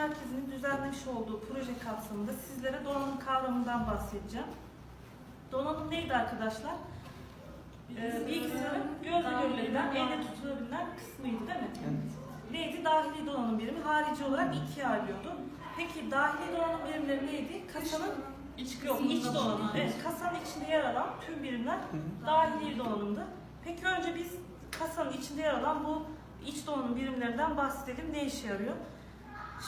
Merkezi'nin düzenlemiş olduğu proje kapsamında sizlere donanım kavramından bahsedeceğim. Donanım neydi arkadaşlar? Ee, bilgisayarın gözle görülebilen, elle tutulabilen kısmıydı değil mi? Neydi? Dahili donanım birimi harici olarak ikiye ayrılıyordu. Peki dahili donanım birimleri neydi? Kasanın iç, yok, iç donanım. Evet, kasanın içinde yer alan tüm birimler dahili donanımdı. Peki önce biz kasanın içinde yer alan bu iç donanım birimlerinden bahsedelim. Ne işe yarıyor?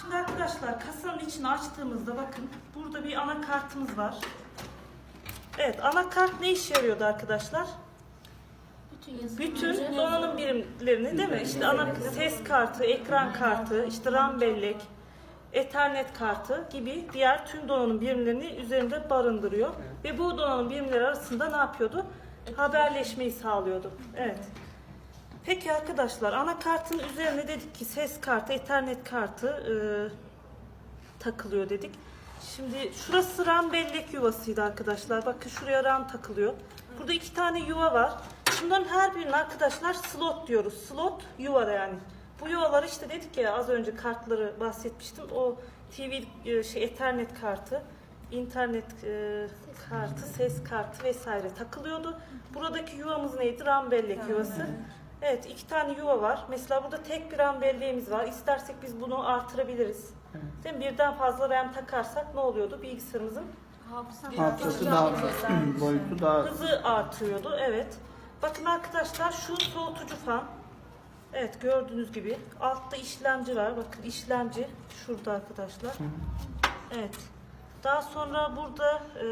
Şimdi arkadaşlar kasanın içini açtığımızda bakın burada bir anakartımız var. Evet anakart ne işe yarıyordu arkadaşlar? Bütün donanım birimlerini değil mi? İşte ana ses kartı, ekran kartı, işte RAM bellek, Ethernet kartı gibi diğer tüm donanım birimlerini üzerinde barındırıyor. Ve bu donanım birimleri arasında ne yapıyordu? Haberleşmeyi sağlıyordu. Evet. Peki arkadaşlar anakartın üzerine dedik ki ses kartı, Ethernet kartı e, takılıyor dedik. Şimdi şurası RAM bellek yuvasıydı arkadaşlar. Bakın şuraya RAM takılıyor. Burada iki tane yuva var. Bunların her birine arkadaşlar slot diyoruz. Slot yuva yani. Bu yuvalar işte dedik ya az önce kartları bahsetmiştim. O TV e, şey Ethernet kartı, internet e, kartı, ses kartı vesaire takılıyordu. Buradaki yuvamız neydi? RAM bellek yuvası. Evet iki tane yuva var. Mesela burada tek bir RAM belleğimiz var. İstersek biz bunu artırabiliriz. Değil mi? Birden fazla RAM takarsak ne oluyordu? Bilgisayarımızın Hafızası daha boyutu daha hızı artıyordu. Evet. Bakın arkadaşlar şu soğutucu fan. Evet gördüğünüz gibi altta işlemci var. Bakın işlemci şurada arkadaşlar. Evet. Daha sonra burada e,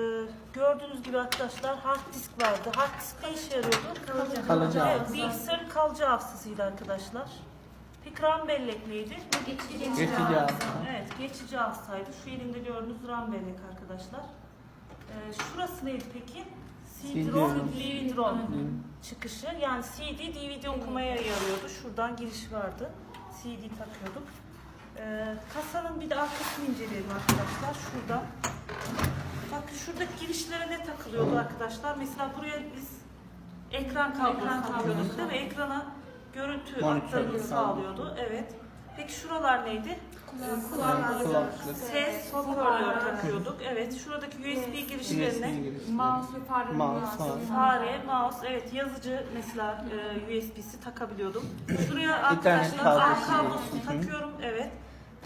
gördüğünüz gibi arkadaşlar hard disk vardı. Hard disk ne işe yarıyordu? Kalıcı Evet, hafıza. bilgisayarın kalıcı hafızasıydı arkadaşlar. Peki RAM bellek neydi? geçici hafıza. Evet, geçici hafızaydı. Şu elimde gördüğünüz RAM bellek arkadaşlar. Ee, şurası neydi peki? CD-ROM, CD-ROM. DVD-ROM çıkışı. Yani CD, DVD okumaya yarıyordu. Şuradan giriş vardı. CD takıyorduk. Ee, kasanın bir de arkasını inceleyelim arkadaşlar. Şurada. Bakın şuradaki girişlere ne takılıyordu arkadaşlar? Mesela buraya biz ekran kablosu takıyorduk değil mi? Ekrana görüntü kablo. sağlıyordu. Evet. Peki şuralar neydi? kulaklık. Ses hoparlör takıyorduk. Evet. Şuradaki USB girişlerine. Mouse ve fare Mouse fare, mouse, evet yazıcı mesela e, USB'si takabiliyordum. Şuraya arkadaşlar kablosunu Hı. takıyorum. Evet.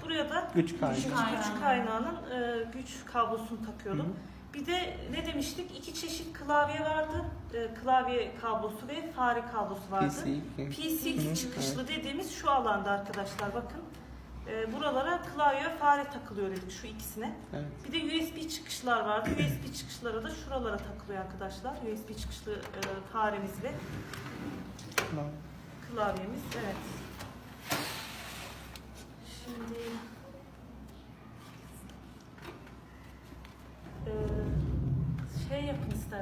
Buraya da Güç kaynağı. güç, güç kaynağının e, güç kablosunu takıyordum. Bir de ne demiştik? İki çeşit klavye vardı. E, klavye kablosu ve fare kablosu vardı. PC. PC çıkışlı dediğimiz şu alanda arkadaşlar bakın. E, buralara klavye ve fare takılıyor dedik şu ikisine. Evet. Bir de USB çıkışlar vardı. USB çıkışları da şuralara takılıyor arkadaşlar. USB çıkışlı e, faremiz ve klavyemiz. Evet. Şimdi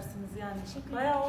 isterseniz yani. Bayağı